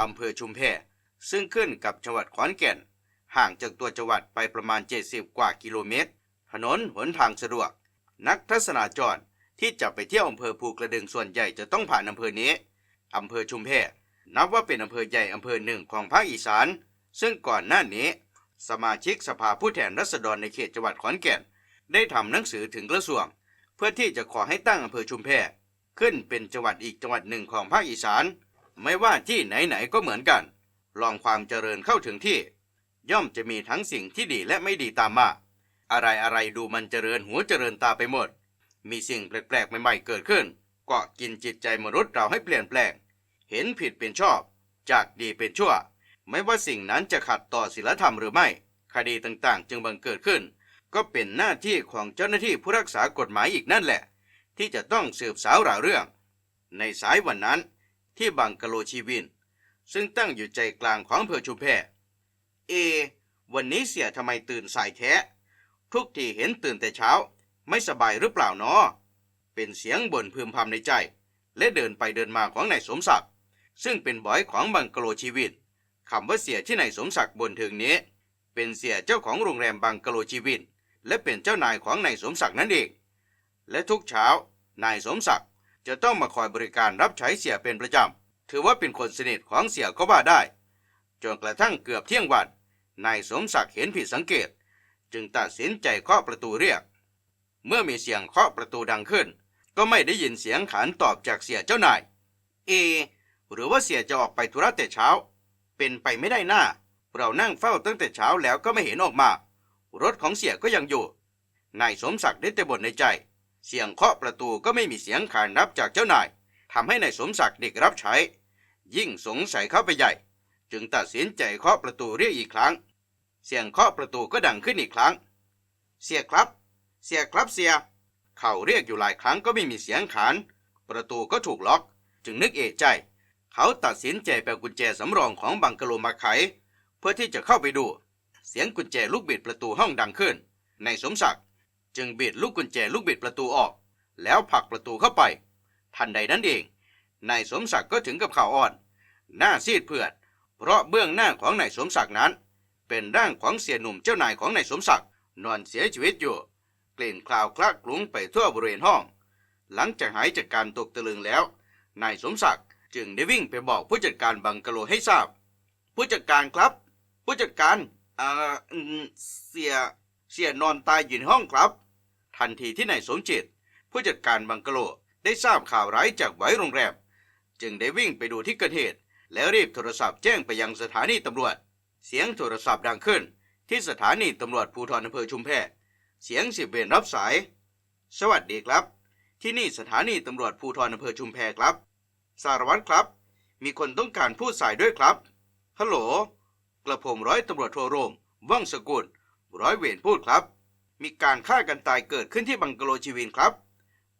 อำเภอชุมแพซึ่งขึ้นกับจังหวัดขอนแก่น ห่างจากตัวจังหวัดไปประมาณ 70 กว่ากิโลเมตร ถนนหนทางสะดวก นักทัศนาจรที่จะไปเที่ยวอำเภอภูกระดึงส่วนใหญ่จะต้องผ่านอำเภอนี้อำเภอชุมแพนับว่าเป็นอำเภอใหญ่อำเภอหนึ่งของภาคอีสาน ซึ่งก่อนหน้านี้ สมาชิกสภาผู้แทนราษฎรในเขตจังหวัดขอนแก่น ได้ทำหนังสือถึงกระทรวง เพื่อที่จะขอให้ตั้งอำเภอชุมแพขึ้นเป็นจังหวัดอีกจังหวัดหนึ่งของภาคอีสาน ไม่ว่าที่ไหนๆก็เหมือนกัน ลองความเจริญเข้าถึงที่ ย่อมจะมีทั้งสิ่งที่ดีและไม่ดีตามมา อะไรอะไรๆดูมันเจริญหูเจริญตาไปหมด มีสิ่งแปลกๆใหม่ๆเกิดขึ้นเกาะกินจิตใจมนุษย์เราให้เปลี่ยนแปลง เห็นผิดเป็นชอบ จากดีเป็นชั่ว ไม่ว่าสิ่งนั้นจะขัดต่อศีลธรรมหรือไม่ คดีต่างๆ จึงบังเกิดขึ้น ก็เป็นหน้าที่ของเจ้าหน้าที่ผู้รักษากฎหมายอีกนั่นแหละ ที่จะต้องสืบสาวราวเรื่อง ในสายวันนั้น ที่บังกะโลชีวิน ซึ่งตั้งอยู่ใจกลางของอำเภอชุมแพเอ วันนี้เสียทำไมตื่นสายแท้ ทุกทีเห็นตื่นแต่เช้า ไม่สบายหรือเปล่าเนาะเป็นเสียงบ่นพึมพำในใจ และเดินไปเดินมาของนายสมศักดิ์ซึ่งเป็นบอยของบังกะโลชีวิตคำว่าเสียที่นายสมศักดิ์บ่นถึงนี้ เป็นเสียเจ้าของโรงแรมบังกะโลชีวิตและเป็นเจ้านายของนายสมศักดิ์นั่นเอง และทุกเช้านายสมศักดิ์ จะต้องมาคอยบริการรับใช้เสียเป็นประจำ ถือว่าเป็นคนสนิทของเสียก็ว่าได้ จนกระทั่งเกือบเที่ยงวัน นายสมศักดิ์เห็นผิดสังเกต จึงตัดสินใจเคาะประตูเรียก เมื่อมีเสียงเคาะประตูดังขึ้น ก็ไม่ได้ยินเสียงขานตอบจากเสียเจ้านาย เอ หรือว่าเสียจะออกไปธุระแต่เช้า เป็นไปไม่ได้หน้า เรานั่งเฝ้าตั้งแต่เช้าแล้วก็ไม่เห็นออกมา รถของเสียก็ยังอยู่ นายสมศักดิ์ได้แต่บ่นในใจ เสียงเคาะประตูก็ไม่มีเสียงขานรับจากเจ้านายทำให้นายสมศักดิ์เด็กรับใช้ ยิ่งสงสัยเข้าไปใหญ่ จึงตัดสินใจเคาะประตูเรียกอีกครั้ง เสียงเคาะประตูก็ดังขึ้นอีกครั้ง เสียครับ เสียครับเสีย เขาเรียกอยู่หลายครั้งก็ไม่มีเสียงขาน ประตูก็ถูกล็อก จึงนึกเอะใจ เขาตัดสินใจไปเอากุญแจสำรองของบังกะโลมาไข เพื่อที่จะเข้าไปดู เสียงกุญแจลูกบิดประตูห้องดังขึ้น ในสมศักดิ์ จึงบิดลูกกุญแจลูกบิดประตูออก แล้วผลักประตูเข้าไป ทันใดนั้นเองนายสมศักดิ์ก็ถึงกับข่าวอ่อน หน้าซีดเผือด เพราะเบื้องหน้าของนายสมศักดิ์นั้น เป็นร่างของเสียหนุ่มเจ้านายของนายสมศักดิ์นอนเสียชีวิตอยู่ กลิ่นคลาวคละคลุ้งไปทั่วบริเวณห้อง หลังจากหายจากการตกตะลึงแล้วนายสมศักดิ์จึงได้วิ่งไปบอกผู้จัดการบังกะโลให้ทราบ ผู้จัดการครับ ผู้จัดการเอ่อเสีย เสียนอนตายอยู่ในห้องครับ ทันทีที่นายสมจิต ผู้จัดการบังกะโลได้ทราบข่าวร้ายจากไว้โรงแรม จึงได้วิ่งไปดูที่เกิดเหตุ แล้วรีบโทรศัพท์แจ้งไปยังสถานีตำรวจ เสียงโทรศัพท์ดังขึ้น ที่สถานีตำรวจภูธรอำเภอชุมแพเสียงสิบเวรรับสาย สวัสดีครับ ที่นี่สถานีตำรวจภูธรอำเภอชุมแพครับ สารวัตรครับ มีคนต้องการพูดสายด้วยครับฮัลโหลกระผมร้อยตำรวจโทโรมว่องสกุล ร้อยเวรพูดครับ มีการฆ่ากันตายเกิดขึ้นที่บังกะโลชีวินครับ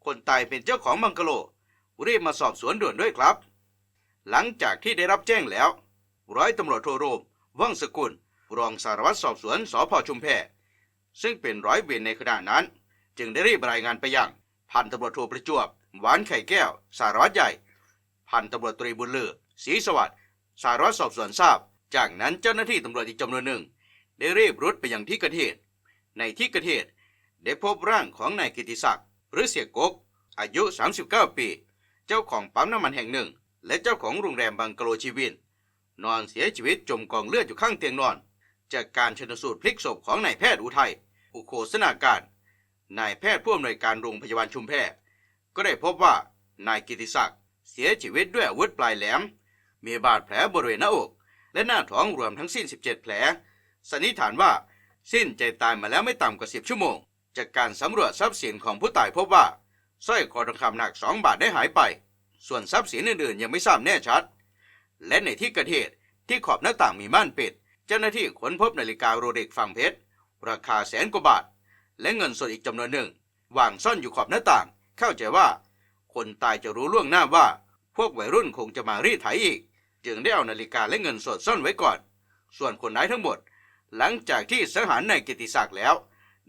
คนตายเป็นเจ้าของบังกะโลรีบมาสอบสวนด่วนด้วยครับ หลังจากที่ได้รับแจ้งแล้ว ร้อยตำรวจโทโรมว่องสกุล รองสารวัตรสอบสวนสพชุมแพซึ่งเป็นร้อยเวรในขณะนั้น จึงได้รีบรายงานไปยังพันตำรวจโทประจวบ หวานไข่แก้ว สารวัตรใหญ่ พันตำรวจตรีบุญเลือศรีสวัสดิ์สารวัตรสอบสวนทราบ จากนั้นเจ้าหน้าที่ตำรวจอีกจำนวนหนึ่ง ได้รีบรุดไปยังที่เกิดเหตุ ในที่เกิดเหตุได้พบร่างของนายกิติศักดิ์หรือเสียกก อายุ 39 ปี เจ้าของปั๊มน้ำมันแห่งหนึ่ง และเจ้าของโรงแรมบังกะโลชีวิน นอนเสียชีวิตจมกองเลือดอยู่ข้างเตียงนอน จากการชนสูตรพลิกศพของนายแพทย์อุทัย อุโคสนาการ นายแพทย์ผู้อำนวยการโรงพยาบาลชุมแพก็ได้พบว่านายกิติศักดิ์เสียชีวิตด้วยอาวุธปลายแหลม มีบาดแผลบริเวณหน้าอก และหน้าท้องรวมทั้งสิ้น 17 แผล สันนิษฐานว่า สิ้นใจตายมาแล้วไม่ต่ำกว่า10ชั่วโมง จากการสำรวจทรัพย์สินของผู้ตายพบว่าสร้อยคอทองคำหนัก2บาทได้หายไป ส่วนทรัพย์สินอื่นๆยังไม่ทราบแน่ชัด และในที่เกิดเหตุที่ขอบหน้าต่างมีม่านปิด เจ้าหน้าที่ค้นพบนาฬิกาโรเล็กฝั่งเพชรราคาแสนกว่าบาท และเงินสดอีกจำนวนหนึ่งวางซ่อนอยู่ขอบหน้าต่าง เข้าใจว่า คนตายจะรู้ล่วงหน้าว่า พวกวัยรุ่นคงจะมารีดไถอีก จึงได้เอานาฬิกาและเงินสดซ่อนไว้ก่อน ส่วนคนร้ายทั้งหมด หลังจากที่สังหารนายกิติศักดิ์แล้ว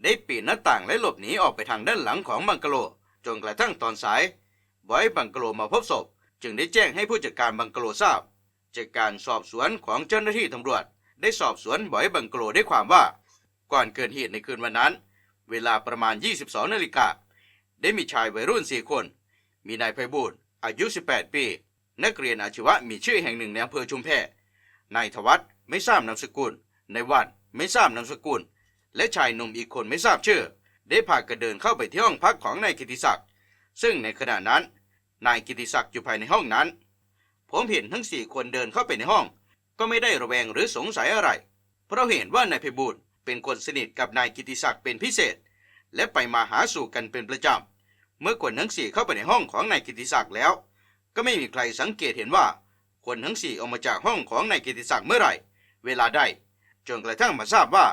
ได้ปีนหน้าต่างและหลบหนีออกไปทางด้านหลังของบังกะโลจนกระทั่งตอนสายบอยบังกะโลมาพบศพ จึงได้แจ้งให้ผู้จัดการบังกะโลทราบ จากการสอบสวนของเจ้าหน้าที่ตำรวจ ได้สอบสวนบอยบังกโลได้ความว่า ก่อนเกิดเหตุในคืนวันนั้น เวลาประมาณ 22นาฬิกาได้มีชายวัยรุ่น4คน มีนายไพบูลอายุ 18 ปี นักเรียนอาชีวะมีชื่อแห่งหนึ่งในอำเภอชุมแพนายทวัฒน์ไม่ทราบนามสกุล ในวันไม่ทราบนามสกุล และชายหนุ่มอีกคนไม่ทราบชื่อ ได้พากันเดินเข้าไปที่ห้องพักของนายกิติศักดิ์ซึ่งในขณะนั้น นายกิติศักดิ์อยู่ภายในห้องนั้น ผมเห็นทั้งสี่คนเดินเข้าไปในห้อง ก็ไม่ได้ระแวงหรือสงสัยอะไร เพราะเห็นว่านายไพบูลเป็นคนสนิทกับนายกิติศักดิ์เป็นพิเศษ และไปมาหาสู่กันเป็นประจำเมื่อคนทั้งสี่เข้าไปในห้องของนายกิติศักดิ์แล้ว ก็ไม่มีใครสังเกตเห็นว่าคนทั้งสี่ออกมาจากห้องของนายกิติศักดิ์เมื่อไหร่ เวลาใด จนกระทั่งมาทราบว่า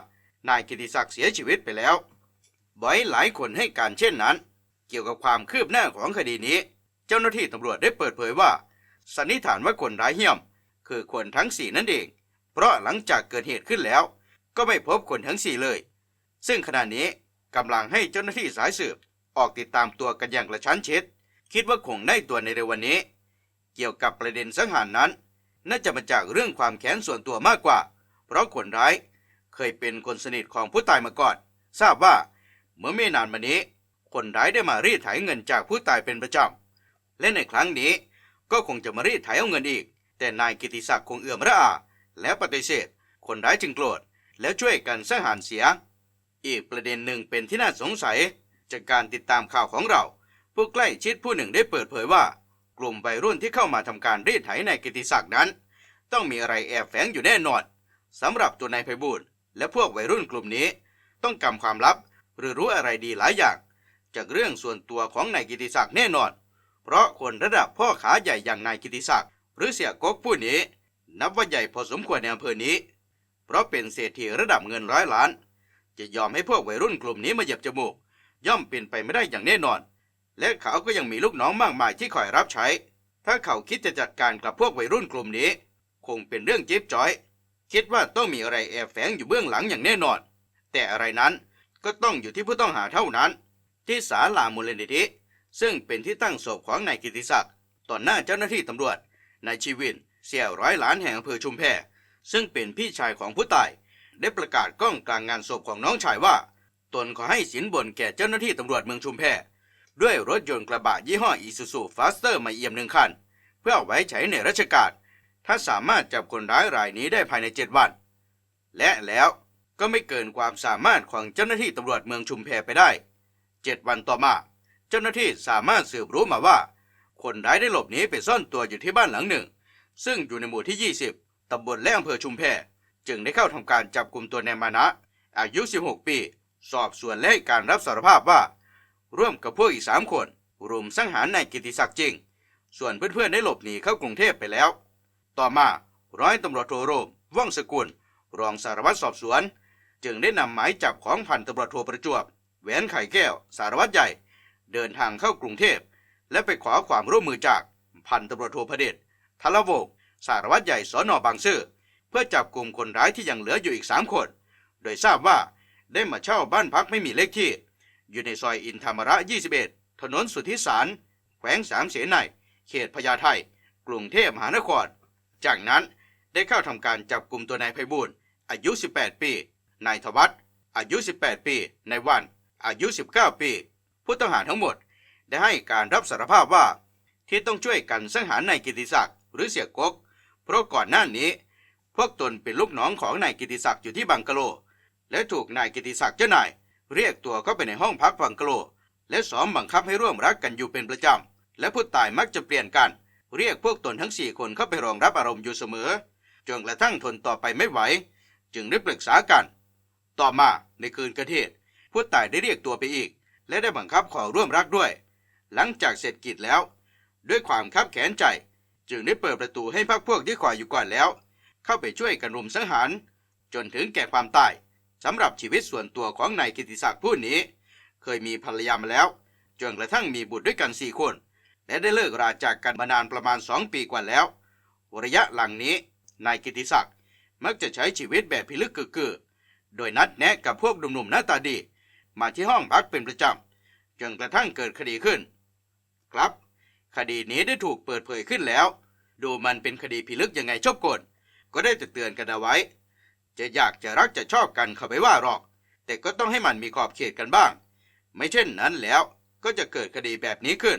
นายกิติศักดิ์เสียชีวิตไปแล้วบ่อยหลายคนให้การเช่นนั้น เกี่ยวกับความคืบหน้าของคดีนี้ เจ้าหน้าที่ตำรวจได้เปิดเผยว่า สันนิษฐานว่าคนร้ายเหี้ยม คือคนทั้งสี่นั่นเอง เพราะหลังจากเกิดเหตุขึ้นแล้ว ก็ไม่พบคนทั้งสี่เลย ซึ่งขณะนี้กำลังให้เจ้าหน้าที่สายสืบออกติดตามตัวกันอย่างกระชั้นชิดคิดว่าคงได้ตัวในเร็ววันนี้ เกี่ยวกับประเด็นสังหารนั้น น่าจะมาจากเรื่องความแค้นส่วนตัวมากกว่า เพราะคนร้ายเคยเป็นคนสนิทของผู้ตายมาก่อน ทราบว่าเมื่อไม่นานมานี้ คนร้ายได้มารีดไถเงินจากผู้ตายเป็นประจำ และในครั้งนี้ก็คงจะมารีดไถเอาเงินอีก แต่นายกิติศักดิ์คงเอื่อมระอา และปฏิเสธ คนร้ายจึงโกรธ แล้วช่วยกันสังหารเสีย อีกประเด็นหนึ่งเป็นที่น่าสงสัย จากการติดตามข่าวของเรา ผู้ใกล้ชิดผู้หนึ่งได้เปิดเผยว่า กลุ่มวัยรุ่นที่เข้ามาทำการรีดไถนายกิติศักดิ์นั้น ต้องมีอะไรแอบแฝงอยู่แน่นอน สำหรับตัวนายไพบูลและพวกวัยรุ่นกลุ่มนี้ ต้องกำความลับหรือรู้อะไรดีหลายอย่าง จากเรื่องส่วนตัวของนายกิติศักดิ์แน่นอน เพราะคนระดับพ่อขาใหญ่อย่างนายกิติศักดิ์หรือเสียก๊กผู้นี้ นับว่าใหญ่พอสมควรในอำเภอนี้ เพราะเป็นเศรษฐีระดับเงินร้อยล้าน จะยอมให้พวกวัยรุ่นกลุ่มนี้มาเหยียบจมูก ย่อมเป็นไปไม่ได้อย่างแน่นอน และเขาก็ยังมีลูกน้องมากมายที่คอยรับใช้ ถ้าเขาคิดจะจัดการกับพวกวัยรุ่นกลุ่มนี้ คงเป็นเรื่องจิ๊บจ้อย คิดว่าต้องมีอะไรแอบแฝงอยู่เบื้องหลังอย่างแน่นอน แต่อะไรนั้นก็ต้องอยู่ที่ผู้ต้องหาเท่านั้น ที่ศาลามูลนิธิ ซึ่งเป็นที่ตั้งศพของนายกิติศักดิ์ต่อหน้าเจ้าหน้าที่ตำรวจนายชีวินเสี่ยวร้อยล้านแห่งอำเภอชุมแพซึ่งเป็นพี่ชายของผู้ตาย ได้ประกาศกล้องกลางงานศพของน้องชายว่า ตนขอให้สินบนแก่เจ้าหน้าที่ตำรวจเมืองชุมแพด้วยรถยนต์กระบะยี่ห้ออีซูซูฟาสเตอร์มาเอี่ยมหนึ่งคัน เพื่อเอาไว้ใช้ในราชการ ถ้าสามารถจับคนร้ายรายนี้ได้ภายในเจ็ดวัน และแล้วก็ไม่เกินความสามารถของเจ้าหน้าที่ตำรวจเมืองชุมแพไปได้เจ็ดวันต่อมา เจ้าหน้าที่สามารถสืบรู้มาว่า คนร้ายได้หลบหนีไปซ่อนตัวอยู่ที่บ้านหลังหนึ่ง ซึ่งอยู่ในหมู่ที่ 20 ตำบลและอำเภอชุมแพจึงได้เข้าทำการจับกลุ่มตัวนายมานะ อายุ 16 ปี สอบสวนและให้การรับสารภาพว่า ร่วมกับพวกอีก3คนรุมสังหารนายกิติศักดิ์จริง ส่วนเพื่อนๆได้หลบหนีเข้ากรุงเทพไปแล้ว ต่อมาร้อยตำรวจโทโรมว่องสกุล รองสารวัตรสอบสวน จึงได้นำหมายจับของพันตำรวจโทประจวบแหวนไข่แก้ว สารวัตรใหญ่ เดินทางเข้ากรุงเทพ และไปขอความร่วมมือจากพันตำรวจโทพเดชทลโวกสารวัตรใหญ่สอนอบางซื่อเพื่อจับกลุ่มคนร้ายที่ยังเหลืออยู่อีกสามคน โดยทราบว่าได้มาเช่าบ้านพักไม่มีเลขที่ อยู่ในซอยอินธรรมระ 21 ถนนสุทธิสาร แขวงสามเสนในเขตพญาไทกรุงเทพมหานคร จากนั้นได้เข้าทำการจับกลุ่มตัวนายไพบูลอายุ 18 ปี นายทวัฒน์อายุ 18 ปี นายวัน อายุ 19 ปี ผู้ต้องหาทั้งหมด ได้ให้การรับสารภาพว่า ที่ต้องช่วยกันสังหารนายกิติศักดิ์หรือเสียกก เพราะก่อนหน้านี้ พวกตนเป็นลูกน้องของนายกิติศักดิ์อยู่ที่บังกะโล และถูกนายกิติศักดิ์เจ้านายเรียกตัวเข้าไปในห้องพักบังกะโล และสอมบังคับให้ร่วมรักกันอยู่เป็นประจำและผู้ตายมักจะเปลี่ยนกัน เรียกพวกตนทั้งสี่คนเข้าไปรองรับอารมณ์อยู่เสมอ จนกระทั่งทนต่อไปไม่ไหว จึงได้ปรึกษากัน ต่อมาในคืนเกิดเหตุผู้ตายได้เรียกตัวไปอีก และได้บังคับขอร่วมรักด้วย หลังจากเสร็จกิจแล้ว ด้วยความคับแขนใจ จึงได้เปิดประตูให้พักพวกที่คอยอยู่ก่อนแล้ว เข้าไปช่วยกันรุมสังหาร จนถึงแก่ความตายสำหรับชีวิตส่วนตัวของนายกิติศักดิ์ผู้นี้ เคยมีภรรยามาแล้วจนกระทั่งมีบุตรด้วยกันสี่คน และได้เลิกราจากกันมานานประมาณสองปีกว่าแล้ว ระยะหลังนี้นายกิติศักดิ์มักจะใช้ชีวิตแบบพิลึกกึกกือโดยนัดแนะกับพวกหนุ่มๆหน้าตาดี มาที่ห้องพักเป็นประจำจนกระทั่งเกิดคดีขึ้น ครับ คดีนี้ได้ถูกเปิดเผยขึ้นแล้ว ดูมันเป็นคดีพิลึกยังไงชอบกลก็ได้แต่เตือนกันเอาไว้ จะอยากจะรักจะชอบกันเขาไปว่าหรอก แต่ก็ต้องให้มันมีขอบเขตกันบ้าง ไม่เช่นนั้นแล้วก็จะเกิดคดีแบบนี้ขึ้น